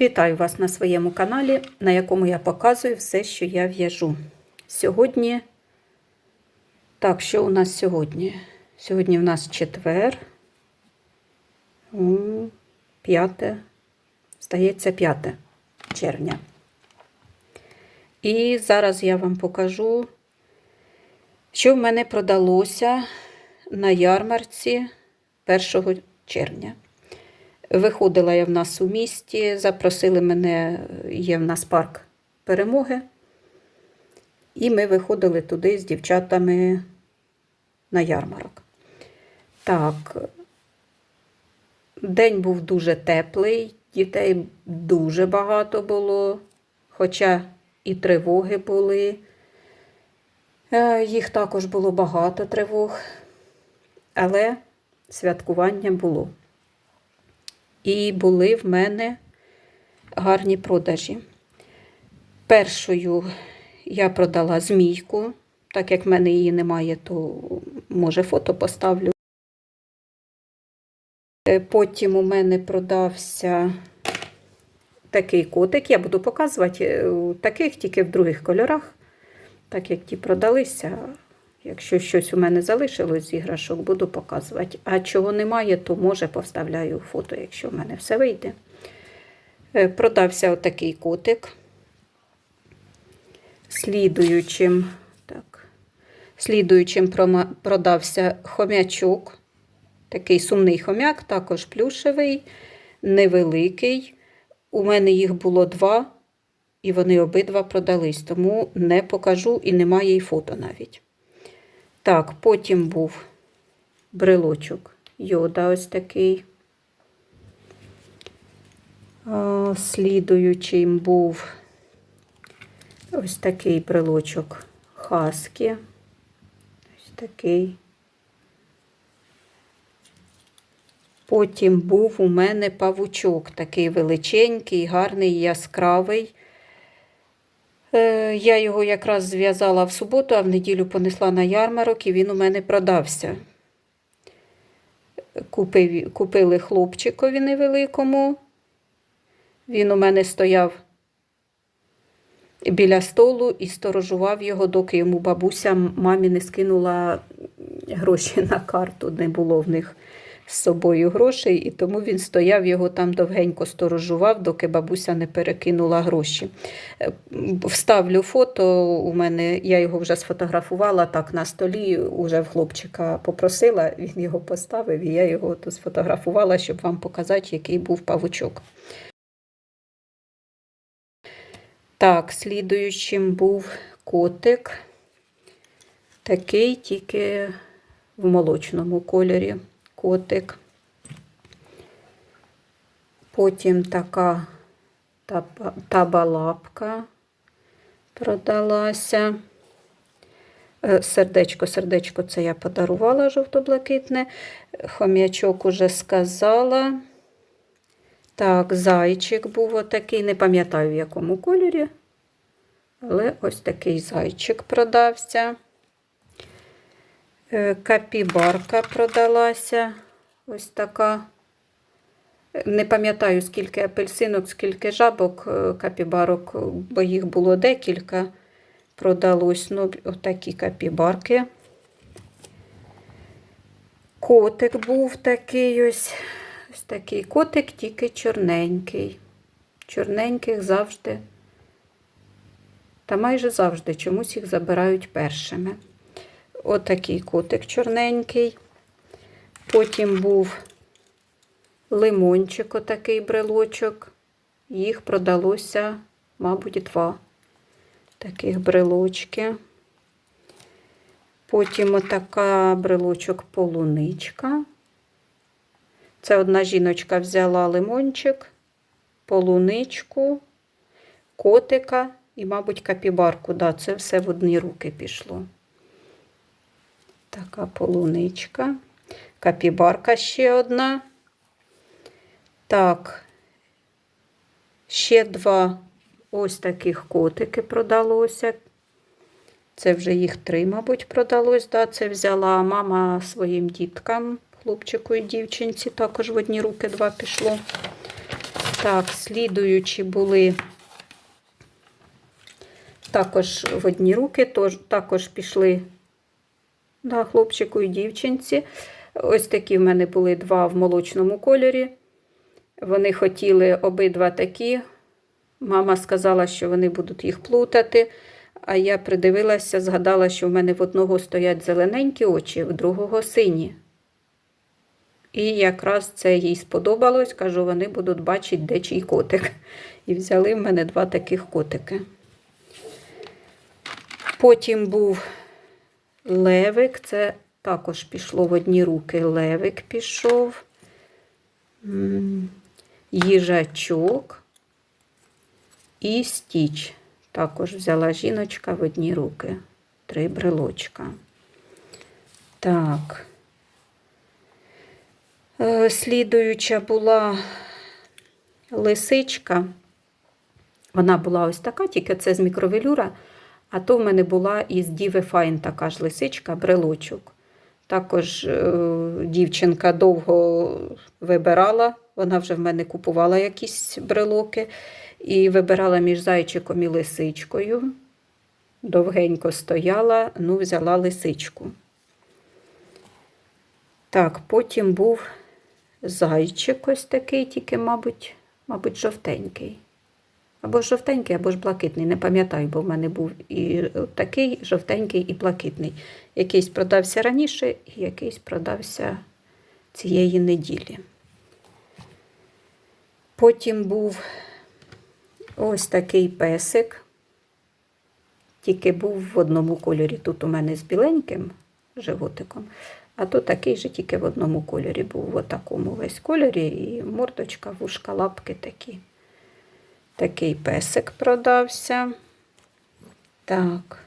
Вітаю вас на своєму каналі, на якому я показую все, що я в'яжу. Сьогодні, так, що у нас сьогодні? Сьогодні в нас четвер, п'яте, здається, 5 червня. І зараз я вам покажу, що в мене продалося на ярмарці 1 червня. Виходила я в нас у місті, запросили мене, є в нас парк перемоги. І ми виходили туди з дівчатами на ярмарок. Так, день був дуже теплий, дітей дуже багато було, хоча і тривоги були. Е, Їх також було багато тривог, але святкування було. І були в мене гарні продажі. Першою я продала змійку, так як в мене її немає, то може фото поставлю. Е, Потім у мене продався такий котик. Я буду показувати е, таких, тільки в других кольорах, так як ті продалися. Якщо щось у мене залишилось з іграшок, буду показувати. А чого немає, то може поставляю фото, якщо в мене все вийде. Е, Продався отакий котик. Слідуючим, так, слідуючим продався хомячок. Такий сумний хомяк, також плюшевий, невеликий. У мене їх було два, і вони обидва продались, тому не покажу і немає і фото навіть. Так, потім був брелочок йода ось такий. Слідуючим був ось такий брелочок хаски. Ось такий. Потім був у мене павучок, такий величенький, гарний, яскравий. Е, Я його якраз зв'язала в суботу, а в неділю понесла на ярмарок і він у мене продався. Купив, купили хлопчикові невеликому. Він у мене стояв біля столу і сторожував його, доки йому бабуся мамі не скинула гроші на карту. Не було в них з собою грошей, і тому він стояв його там довгенько сторожував, доки бабуся не перекинула гроші. Е, Вставлю фото у мене, я його вже сфотографувала так на столі, уже в хлопчика попросила, він його поставив, і я його тут сфотографувала, щоб вам показати, який був павучок. Так, слідуючим був котик. Такий тільки в молочному кольорі котик. Потім така табалапка продалася. Е, Сердечко, сердечко це я подарувала жовто-блакитне. Хом'ячок уже сказала. Так, зайчик був отакий, не пам'ятаю в якому кольорі, але ось такий зайчик продався. Е, Капібарка продалася. Ось така. Е, Не пам'ятаю, скільки апельсинок, скільки жабок е, капібарок, бо їх було декілька. Продалось ну, отакі капібарки. Котик був такий ось. Ось такий котик, тільки чорненький. Чорненьких завжди. Та майже завжди чомусь їх забирають першими. Отакий котик чорненький. Потім був лимончик, отакий брелочок. Їх продалося, мабуть, два таких брелочки. Потім отака брелочок полуничка. Це одна жіночка взяла лимончик, полуничку, котика і, мабуть, капібарку. Да, це все в одні руки пішло. Така полуничка. Капібарка ще одна. Так, ще два ось таких котики продалося. Це вже їх три, мабуть, продалось. Да, це взяла мама своїм діткам, хлопчику і дівчинці. Також в одні руки два пішло. Так, слідуючі були також в одні руки, тож, також пішли да, хлопчику і дівчинці. Ось такі в мене були два в молочному кольорі. Вони хотіли обидва такі. Мама сказала, що вони будуть їх плутати. А я придивилася, згадала, що в мене в одного стоять зелененькі очі, в другого сині. І якраз це їй сподобалось. Кажу, вони будуть бачити, де чий котик. І взяли в мене два таких котики. Потім був левик, це також пішло в одні руки. Левик пішов, їжачок і стіч. Також взяла жіночка в одні руки. Три брелочка. Так. Е, Слідуюча була лисичка. Вона була ось така, тільки це з мікровелюра. А то в мене була із Діви Файн така ж лисичка, брелочок. Також е, дівчинка довго вибирала, вона вже в мене купувала якісь брелоки і вибирала між зайчиком і лисичкою. Довгенько стояла, ну, взяла лисичку. Так, потім був зайчик ось такий, тільки, мабуть, мабуть, жовтенький. Або ж жовтенький, або ж блакитний. Не пам'ятаю, бо в мене був і такий жовтенький, і блакитний. Якийсь продався раніше, і якийсь продався цієї неділі. Потім був ось такий песик, тільки був в одному кольорі. Тут у мене з біленьким животиком, а то такий же тільки в одному кольорі був, в такому весь кольорі, і мордочка, вушка, лапки такі. Такий песик продався. Так.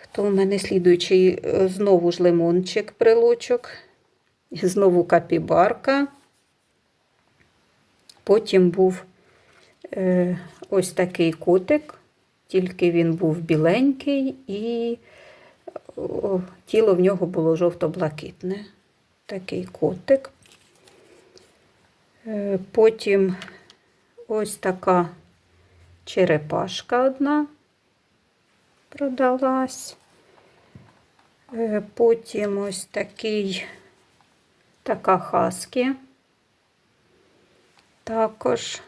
Хто у мене слідуючий? Знову ж лимончик, брелочок. Знову капібарка. Потім був е, ось такий котик, тільки він був біленький і о, тіло в нього було жовто-блакитне. Такий котик. Е, потім ось така черепашка одна продалась. Е, Потім ось такий така хаски. Також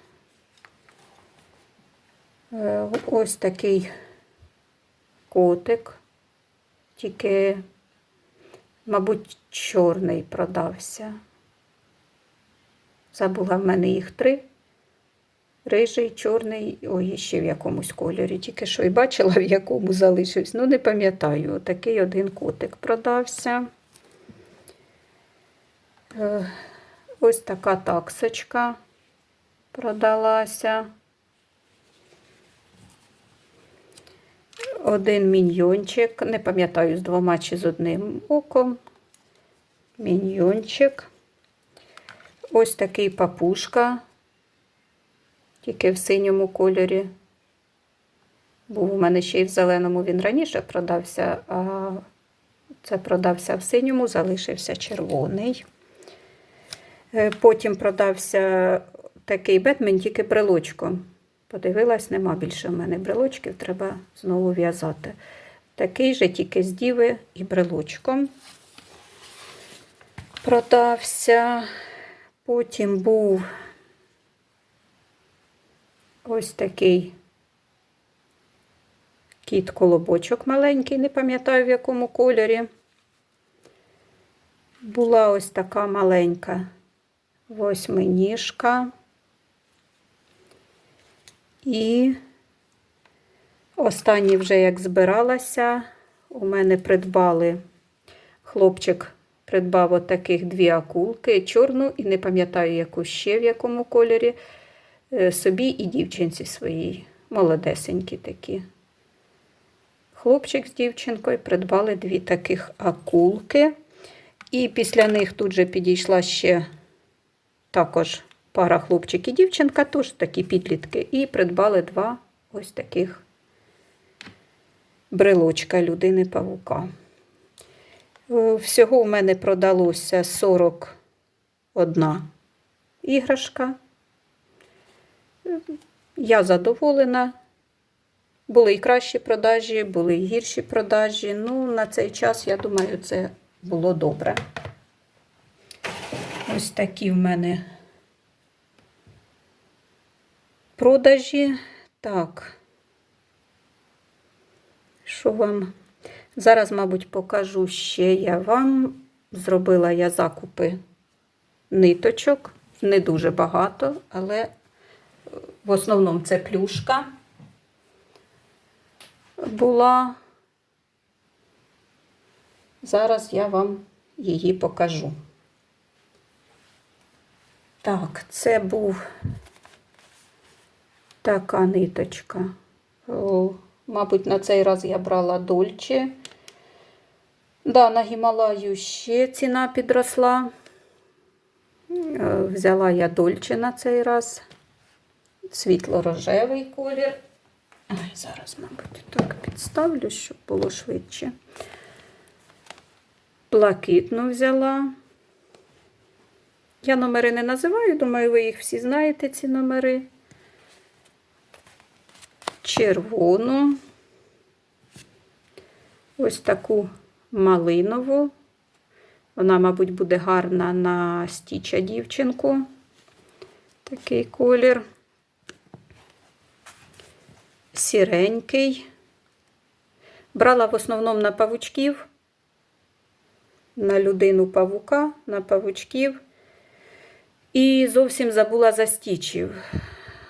Е, ось такий котик, тільки, мабуть, чорний продався. Забула в мене їх три. Рижий, чорний, ой, ще в якомусь кольорі. Тільки що і бачила, в якому залишився. Ну, не пам'ятаю, такий один котик продався. Е, Ось така таксочка продалася. Один міньйончик, не пам'ятаю, з двома чи з одним оком. Міньйончик. Ось такий папушка, тільки в синьому кольорі. Був у мене ще й в зеленому він раніше продався, а це продався в синьому, залишився червоний. Е, Потім продався такий Бетмен, тільки брелочком. Подивилась, нема більше в мене брелочків, треба знову в'язати. Такий же, тільки з діви і брелочком. Продався. Потім був ось такий кіт-колобочок маленький, не пам'ятаю в якому кольорі. Була ось така маленька восьминіжка. І останній вже як збиралася, у мене придбали хлопчик придбав от дві акулки, чорну і не пам'ятаю, яку ще в якому кольорі, собі і дівчинці своїй, молодесенькі такі. Хлопчик з дівчинкою придбали дві таких акулки. І після них тут же підійшла ще також пара хлопчик і дівчинка, теж такі підлітки, і придбали два ось таких брелочка людини павука. Е, Всього в мене продалося 41 іграшка. Я задоволена. Були і кращі продажі, були і гірші продажі. Ну, на цей час, я думаю, це було добре. Ось такі в мене продажі. Так. Що вам? Зараз, мабуть, покажу ще я вам. Зробила я закупи ниточок. Не дуже багато, але в основному це плюшка була. Зараз я вам її покажу. Так, це був така ниточка. Мабуть, на цей раз я брала дольче. Да, на Гімалаю ще ціна підросла. Е, Взяла я дольче на цей раз. Світло-рожевий колір. Ой, зараз, мабуть, так підставлю, щоб було швидше. Блакитну взяла. Я номери не називаю, думаю, ви їх всі знаєте, ці номери. Червону. Ось таку малинову. Вона, мабуть, буде гарна на стіча дівчинку. Такий колір. Сіренький. Брала в основному на павучків, на людину павука, на павучків. І зовсім забула за стічів.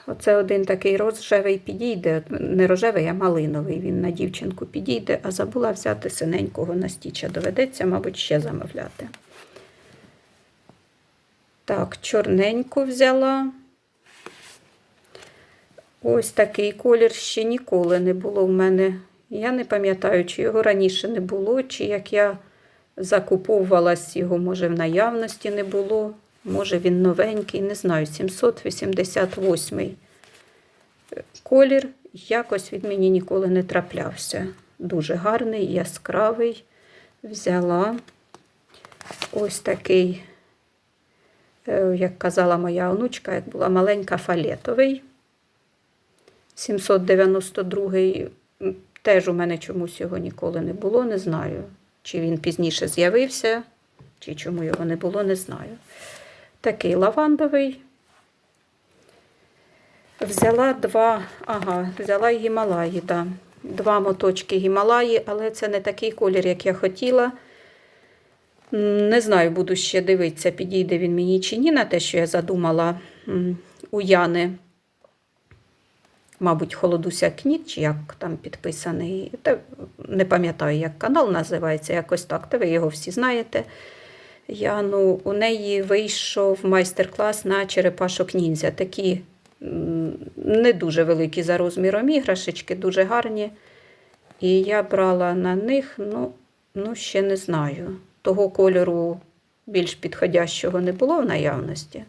Оце один такий рожевий підійде, не рожевий, а малиновий. Він на дівчинку підійде, а забула взяти синенького на стіча. Доведеться, мабуть, ще замовляти. Так, чорненьку взяла. Ось такий колір ще ніколи не було в мене. Я не пам'ятаю, чи його раніше не було, чи як я закуповувалась, його, може, в наявності не було. Може, він новенький, не знаю, 788 колір. Якось він мені ніколи не траплявся. Дуже гарний, яскравий. Взяла ось такий, е, як казала моя онучка, як була маленька фалетовий. 792 теж у мене чомусь його ніколи не було, не знаю. Чи він пізніше з'явився, чи чому його не було, не знаю. Такий лавандовий. Взяла два, ага, взяла Гімалаї, да. Два моточки Гімалаї, але це не такий колір, як я хотіла. Не знаю, буду ще дивитися, підійде він мені чи ні, на те, що я задумала у Яни. Мабуть, Холодуся Кніт, чи як там підписаний. Та, не пам'ятаю, як канал називається, якось так. Та ви його всі знаєте. Яну, у неї вийшов майстер-клас на черепашок ніндзя. Такі не дуже великі за розміром іграшечки, дуже гарні. І я брала на них, ну, ну ще не знаю. Того кольору більш підходящого не було в наявності.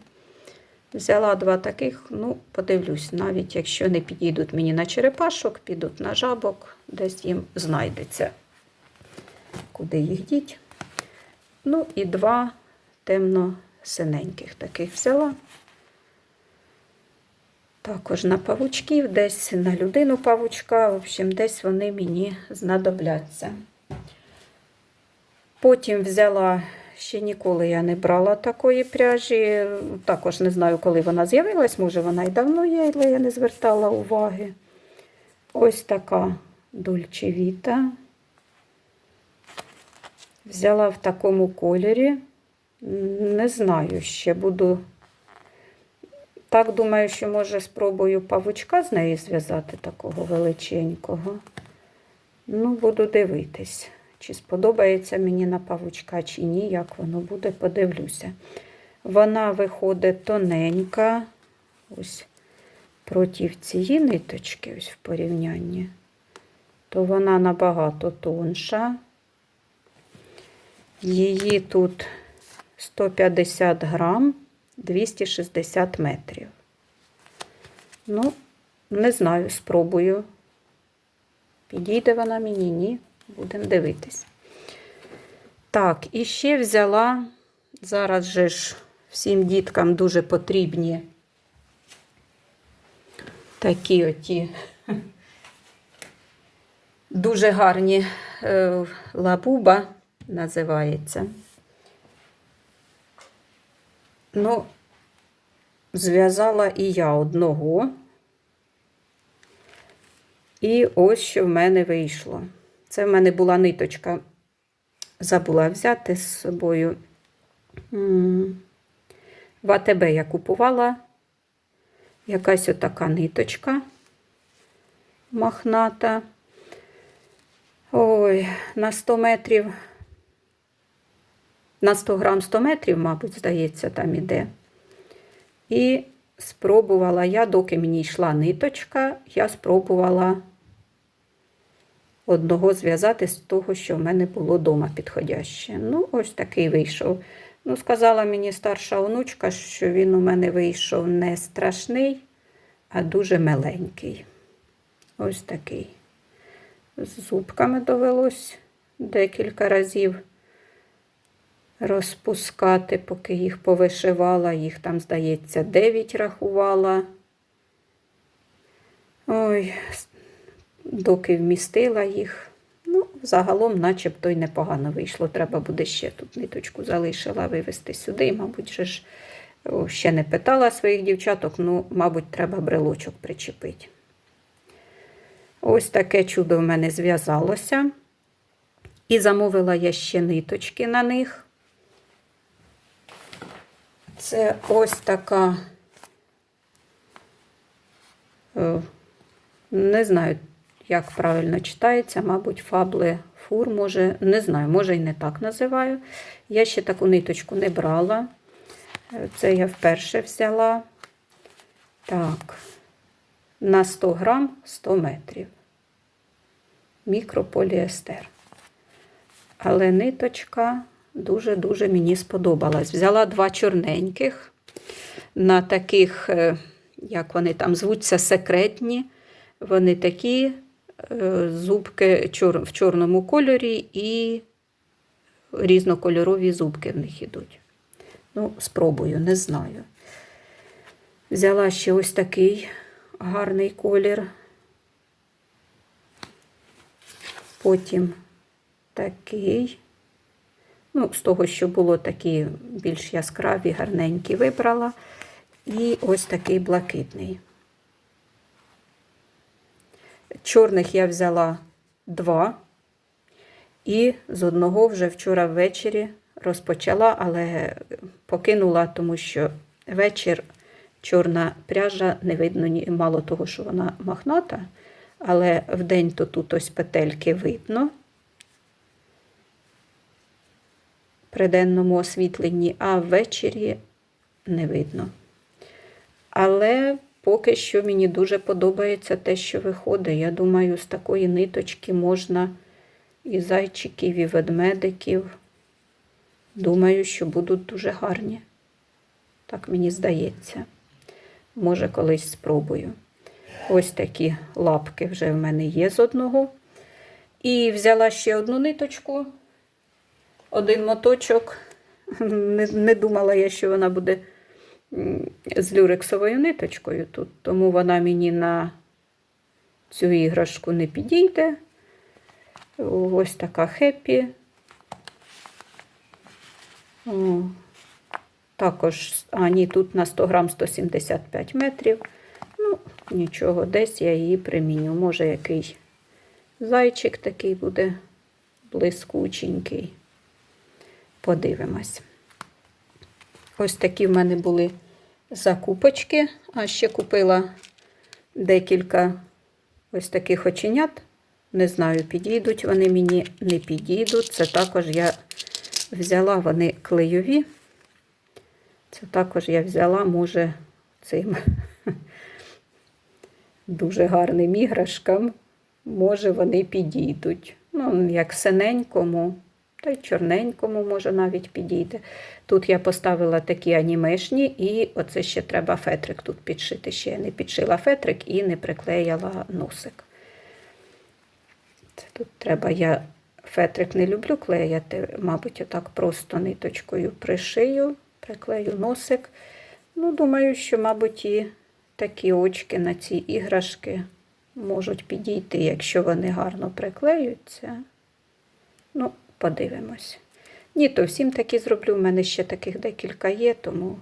Взяла два таких, ну, подивлюсь, навіть якщо не підійдуть мені на черепашок, підуть на жабок, десь їм знайдеться, куди їх діть. Ну і два темно-синеньких таких взяла. Також на павучків, десь на людину павучка, в общем, десь вони мені знадобляться. Потім взяла, ще ніколи я не брала такої пряжі. Також не знаю, коли вона з'явилась, може вона і давно є, але я не звертала уваги. Ось така Vita. Взяла в такому кольорі. Не знаю, ще буду. Так, думаю, що може спробую павучка з неї зв'язати такого величенького. Ну, буду дивитись, чи сподобається мені на павучка, чи ні, як воно буде, подивлюся. Вона виходить тоненька, ось проти цієї ниточки, ось в порівнянні, то вона набагато тонша. Її тут 150 грам, 260 метрів. Ну, не знаю, спробую. Підійде вона мені, ні. Будемо дивитись. Так, і ще взяла, зараз же ж всім діткам дуже потрібні такі оті дуже гарні е, лабуба називається. Ну, зв'язала і я одного. І ось що в мене вийшло. Це в мене була ниточка. Забула взяти з собою. В АТБ я купувала якась отака ниточка махната. Ой, на 100 метрів, на 100 грам 100 метрів, мабуть, здається, там іде. І спробувала я, доки мені йшла ниточка, я спробувала одного зв'язати з того, що в мене було вдома підходяще. Ну, ось такий вийшов. Ну, сказала мені старша онучка, що він у мене вийшов не страшний, а дуже миленький. Ось такий. З зубками довелось декілька разів розпускати, поки їх повишивала. Їх там, здається, 9 рахувала. Ой, доки вмістила їх. Ну, загалом, начебто й непогано вийшло. Треба буде ще тут ниточку залишила вивезти сюди. Мабуть, же ж ще не питала своїх дівчаток, ну, мабуть, треба брелочок причепити. Ось таке чудо в мене зв'язалося. І замовила я ще ниточки на них. Це ось така, е, не знаю, як правильно читається, мабуть, фабле фур, може, не знаю, може і не так називаю. Я ще таку ниточку не брала. Е, Це я вперше взяла. Так, на 100 грам 100 метрів. Мікрополіестер. Але ниточка дуже-дуже мені сподобалась. Взяла два чорненьких на таких, е, як вони там звуться, секретні. Вони такі зубки в чорному кольорі і різнокольорові зубки в них ідуть. Ну, спробую, не знаю. Взяла ще ось такий гарний колір. Потім такий. Ну, з того, що було такі більш яскраві, гарненькі, вибрала. І ось такий блакитний. Чорних я взяла два. І з одного вже вчора ввечері розпочала, але покинула, тому що вечір чорна пряжа не видно ні мало того, що вона махната, але вдень то тут ось петельки видно при денному освітленні, а ввечері не видно. Але поки що мені дуже подобається те, що виходить. Я думаю, з такої ниточки можна і зайчиків, і ведмедиків. Думаю, що будуть дуже гарні. Так мені здається. Може, колись спробую. Ось такі лапки вже в мене є з одного. І взяла ще одну ниточку, один моточок. Не, не думала я, що вона буде з люрексовою ниточкою тут, тому вона мені на цю іграшку не підійде. Ось така хеппі. Також, а ні, тут на 100 грам 175 метрів. Ну, нічого, десь я її приміню. Може, який зайчик такий буде блискученький. Подивимось. Ось такі в мене були закупочки. А ще купила декілька ось таких оченят. Не знаю, підійдуть вони мені, не підійдуть. Це також я взяла вони клейові. Це також я взяла, може, цим дуже гарним іграшкам. Може, вони підійдуть. Ну, як синенькому, й чорненькому, може, навіть підійде. Тут я поставила такі анімешні, і оце ще треба фетрик тут підшити. Ще я не підшила фетрик і не приклеїла носик. Це тут треба, я фетрик не люблю клеяти, мабуть, отак просто ниточкою пришию, приклею носик. Ну, думаю, що, мабуть, і такі очки на ці іграшки можуть підійти, якщо вони гарно приклеються. Ну, подивимось. Ні, то всім такі зроблю. У мене ще таких декілька є, тому.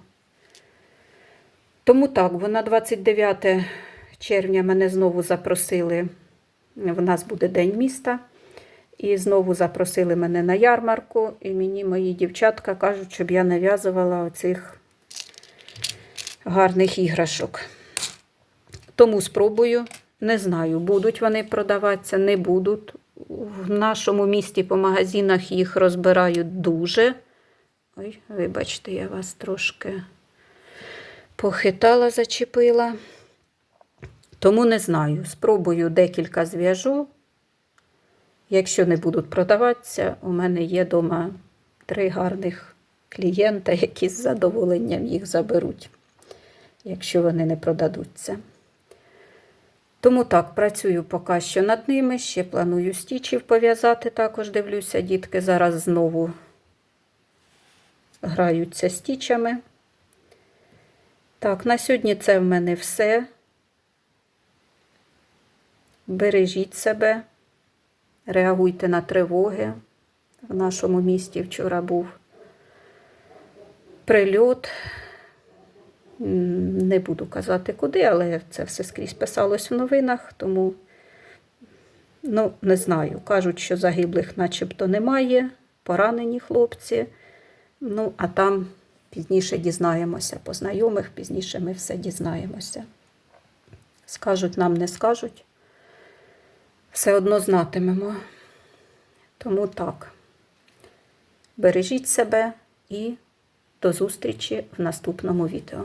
Тому так, бо на 29 червня мене знову запросили. В нас буде День міста. І знову запросили мене на ярмарку, і мені мої дівчатка кажуть, щоб я нав'язувала оцих гарних іграшок. Тому спробую. Не знаю, будуть вони продаватися, не будуть. В нашому місті по магазинах їх розбирають дуже. Ой, вибачте, я вас трошки похитала, зачепила. Тому не знаю. Спробую декілька зв'яжу. Якщо не будуть продаватися, у мене є вдома три гарних клієнта, які з задоволенням їх заберуть, якщо вони не продадуться. Тому так, працюю поки що над ними. Ще планую стічів пов'язати. Також дивлюся, дітки зараз знову граються стічами. Так, на сьогодні це в мене все. Бережіть себе, реагуйте на тривоги. В нашому місті вчора був прильот. Не буду казати куди, але це все скрізь писалось в новинах, тому ну, не знаю. Кажуть, що загиблих начебто немає, поранені хлопці. Ну, а там пізніше дізнаємося по знайомих, пізніше ми все дізнаємося. Скажуть нам, не скажуть. Все одно знатимемо. Тому так. Бережіть себе і до зустрічі в наступному відео.